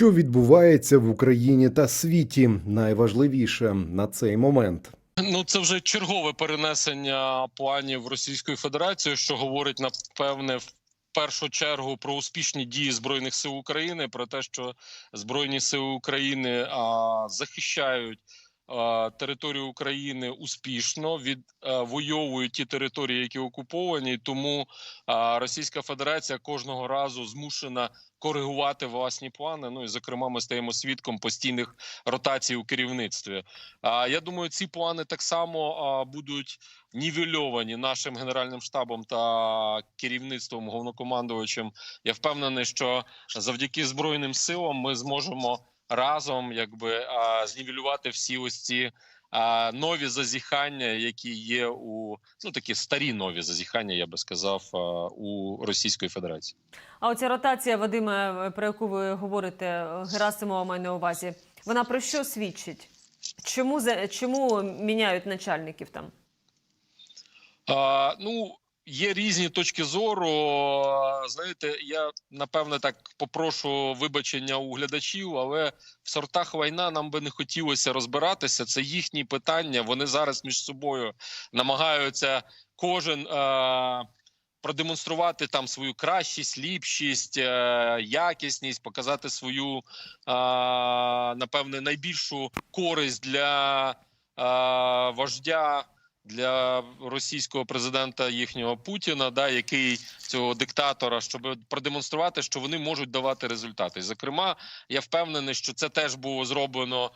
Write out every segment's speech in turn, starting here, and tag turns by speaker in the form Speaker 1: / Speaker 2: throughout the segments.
Speaker 1: Що відбувається в Україні та світі, найважливіше на цей момент.
Speaker 2: Ну, це вже чергове перенесення планів Російської Федерації, що говорить напевне в першу чергу про успішні дії збройних сил України, про те, що збройні сили України а, захищають а, територію України успішно, відвоюють ті території, які окуповані. Тому а, Російська Федерація кожного разу змушена коригувати власні плани. Ну і зокрема, ми стаємо свідком постійних ротацій у керівництві. А я думаю, ці плани так само будуть нівельовані нашим генеральним штабом та керівництвом головнокомандувачем. Я впевнений, що завдяки збройним силам ми зможемо разом, якби знівелювати всі ось ці. А, Нові зазіхання, які є у ну такі старі нові зазіхання, я би сказав, у Російської Федерації.
Speaker 3: А оця ротація, Вадиме, про яку ви говорите, Герасимова має на увазі, вона про що свідчить? Чому, за- чому міняють начальників там?
Speaker 2: А, ну, є різні точки зору. Знаєте, я напевне так попрошу вибачення у глядачів, але в сортах війна нам би не хотілося розбиратися. Це їхні питання. Вони зараз між собою намагаються кожен. А, Продемонструвати там свою кращість, ліпшість, е, якісність, показати свою е, напевне найбільшу користь для е, вождя для російського президента їхнього Путіна, да який цього диктатора, щоб продемонструвати, що вони можуть давати результати. Зокрема, я впевнений, що це теж було зроблено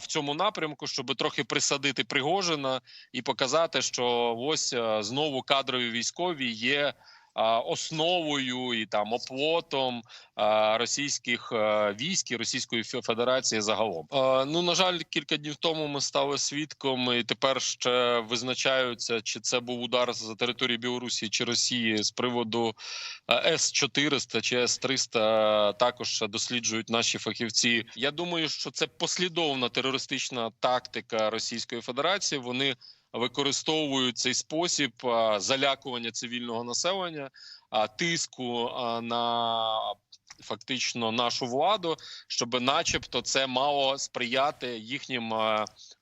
Speaker 2: в цьому напрямку, щоб трохи присадити Пригожина і показати, що ось а, знову кадрові військові є. Основою і там оплотом російських військ і Російської Федерації загалом. Ну на жаль, кілька днів тому ми стали свідком, і тепер ще визначаються, чи це був удар з території Білорусі чи Росії з приводу С 400 чи С 300 Також досліджують наші фахівці. Я думаю, що це послідовна терористична тактика Російської Федерації. Вони використовують цей спосіб залякування цивільного населення, тиску на фактично нашу владу, щоб, начебто, це мало сприяти їхнім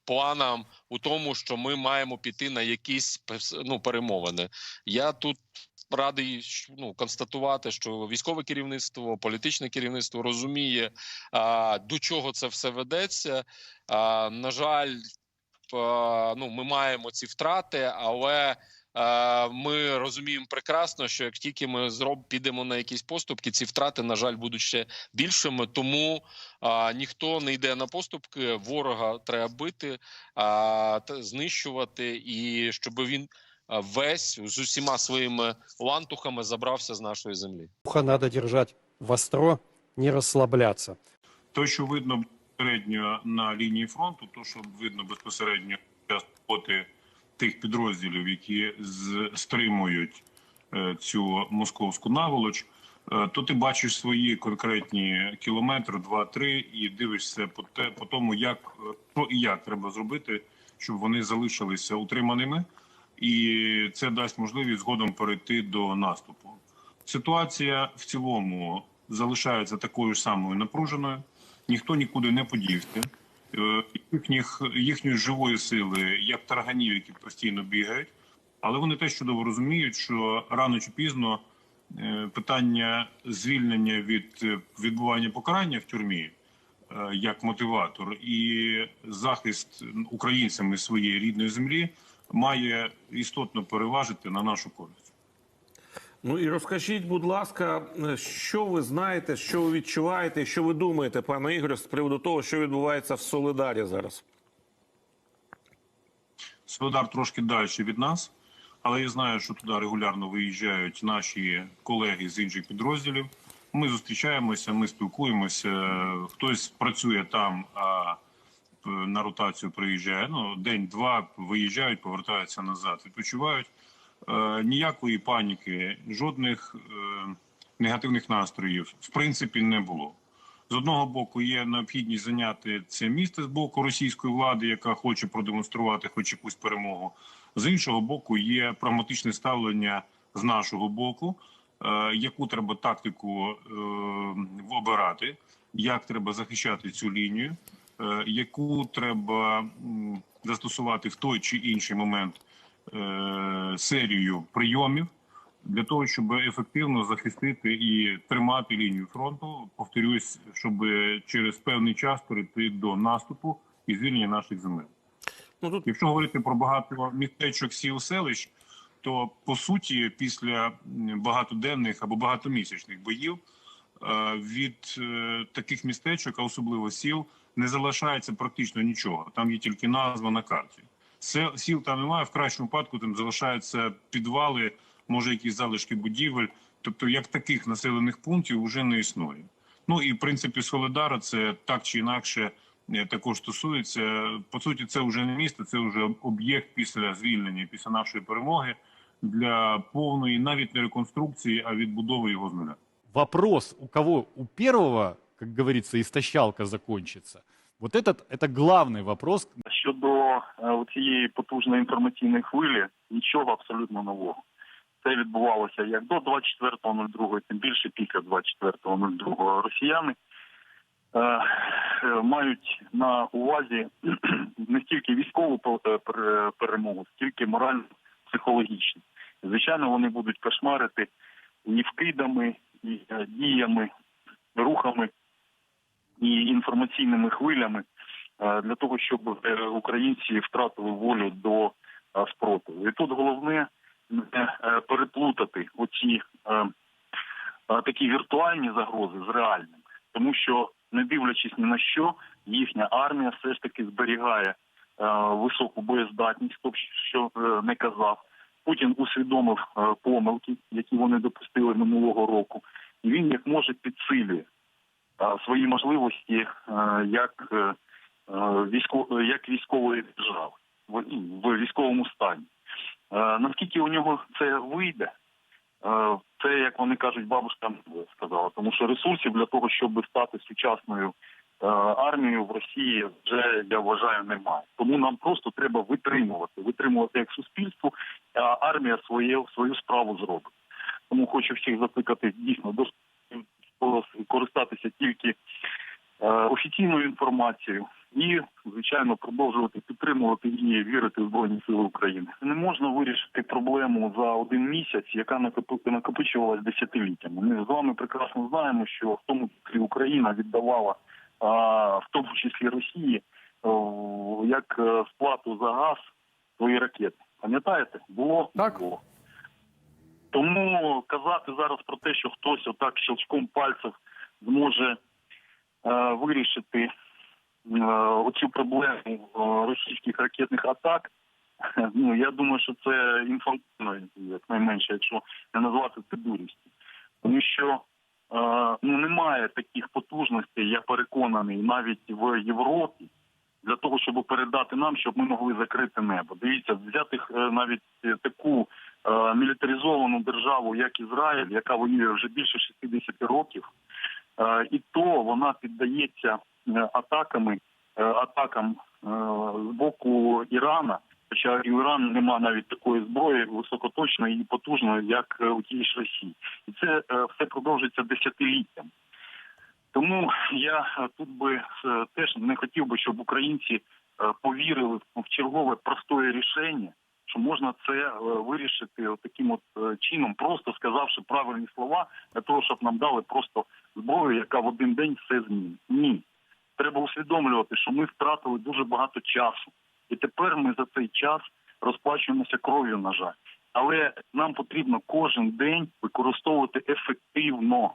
Speaker 2: планам у тому, що ми маємо піти на якісь ну, перемовини. Я тут. Радий ну, констатувати, що військове керівництво, політичне керівництво розуміє, а, до чого це все ведеться. А, на жаль, ну, ми маємо ці втрати, але е, ми розуміємо прекрасно, що як тільки ми зроб підемо на якісь поступки, ці втрати, на жаль, будуть ще більшими. Тому а, ніхто не йде на поступки. Ворога треба бити, а, та знищувати, і щоб він весь з усіма своїми лантухами забрався з нашої землі.
Speaker 4: Ухо надо держать востро, не расслабляться.
Speaker 5: То, що видно безпосередньо на лінії фронту, то що видно безпосередньо час роботи тих підрозділів, які стримують е, цю московську наволоч, е, то ти бачиш свої конкретні кілометри, два-три, і дивишся по те, по тому, як е, що і як треба зробити, щоб вони залишилися утриманими, і це дасть можливість згодом перейти до наступу. Ситуація в цілому залишається такою ж самою напруженою. Ніхто нікуди не подівся. Е, Їхніх їхньої живої сили, як тарганів, які постійно бігають, але вони теж чудово розуміють, що рано чи пізно е, питання звільнення від е, відбування покарання в тюрмі як мотиватор і захист українцями своєї рідної землі має істотно переважити на нашу користь.
Speaker 6: Ну і розкажіть, будь ласка, що ви знаєте, що ви відчуваєте, що ви думаєте, пане Ігорю, з приводу того, що відбувається в Солидарі зараз?
Speaker 5: Солидар трошки далі від нас, але я знаю, що туди регулярно виїжджають наші колеги з інших підрозділів. Ми зустрічаємося, ми спілкуємося. Хтось працює там, а е, на ротацію приїжджає. Ну день-два виїжджають, повертаються назад, відпочивають. Е, ніякої паніки, жодних е, негативних настроїв в принципі не було. З одного боку є необхідність зайняти це місце з боку російської влади, яка хоче продемонструвати хоч якусь перемогу. З іншого боку, є прагматичне ставлення з нашого боку, е, яку треба тактику обирати. як треба захищати цю лінію, яку треба застосувати в той чи інший момент серію прийомів для того, щоб ефективно захистити і тримати лінію фронту. Повторюсь, щоб через певний час перейти до наступу і звільнення наших земель.
Speaker 6: Ну тут
Speaker 5: Якщо говорити про багато містечок сіл селищ, то по суті, після багатоденних або багатомісячних боїв е, від е, таких містечок, а особливо сіл, не залишається практично нічого. Там є тільки назва на карті. Сіл там немає. В кращому випадку там залишаються підвали, може якісь залишки будівель. Тобто, як таких населених пунктів вже не існує. Ну і в принципі Соледара це так чи інакше е, також стосується. По суті, це вже не місто, це вже об'єкт після звільнення, після нашої перемоги для повної навіть не реконструкції, а відбудови його з нуля.
Speaker 7: вопрос, у кого у первого, как говорится, истощалка закончится. Вот этот это главный вопрос,
Speaker 8: Щодо е, цієї потужної інформаційної хвилі, нічого абсолютно нового. Це відбувалося як до 24.02, тим більше після 24.02 росіяни е, е, мають на увазі не стільки військову пе- е, пере- перемогу, скільки морально психологічну. Звичайно, вони будуть кошмарити і вкидами, і е, діями, рухами, і інформаційними хвилями е, для того, щоб е, українці втратили волю до е, спротиву. І тут головне не переплутати оці такі віртуальні загрози з реальним, тому що не дивлячись ні на що, їхня армія все ж таки зберігає високу боєздатність, хто б що не казав. Путін усвідомив помилки, які вони допустили минулого року, і він як може підсилює свої можливості е, як, е, е, військо, як військової держави в, військовому стані. Наскільки у нього це вийде, це як вони кажуть, бабушка сказала, тому що ресурсів для того, щоб стати сучасною армією в Росії, вже я вважаю, немає. Тому нам просто треба витримувати, витримувати як суспільство, а армія своє свою справу зробить. Тому хочу всіх закликати дійсно до користатися тільки е, офіційною інформацією і, звичайно, продовжувати підтримувати і вірити в Збройні Сили України. Не можна вирішити проблему за один місяць, яка накопи- накопичувалась десятиліттями. Ми з вами прекрасно знаємо, що в тому числі Україна віддавала, в тому числі Росії, як е, сплату за газ свої ракети. Пам'ятаєте? Було
Speaker 9: Так.
Speaker 8: було. Тому казати зараз про те, що хтось отак щелчком пальців зможе е, вирішити е, оцю проблему е, російських ракетних атак. Ну я думаю, що це інфантильно, як найменше, якщо не назвати це дурістю. Тому що е, ну немає таких потужностей, я переконаний, навіть в Європі. Для того щоб передати нам, щоб ми могли закрити небо. Дивіться, взяти е, навіть таку мілітаризовану державу, як Ізраїль, яка воює вже більше 60 років, е, і то вона піддається е, атаками, е, атакам е, з боку Ірана. Хоча і у Ірану немає навіть такої зброї високоточної і потужної, як е, у тій ж Росії, і це е, все продовжується десятиліттям. Тому я е, тут би е, теж не хотів би, щоб українці е, повірили в чергове простое рішення, що можна це е, вирішити таким от е, чином, просто сказавши правильні слова для того, щоб нам дали просто зброю, яка в один день все змінить. Ні, треба усвідомлювати, що ми втратили дуже багато часу, і тепер ми за цей час розплачуємося кров'ю, на жаль. Але нам потрібно кожен день використовувати ефективно.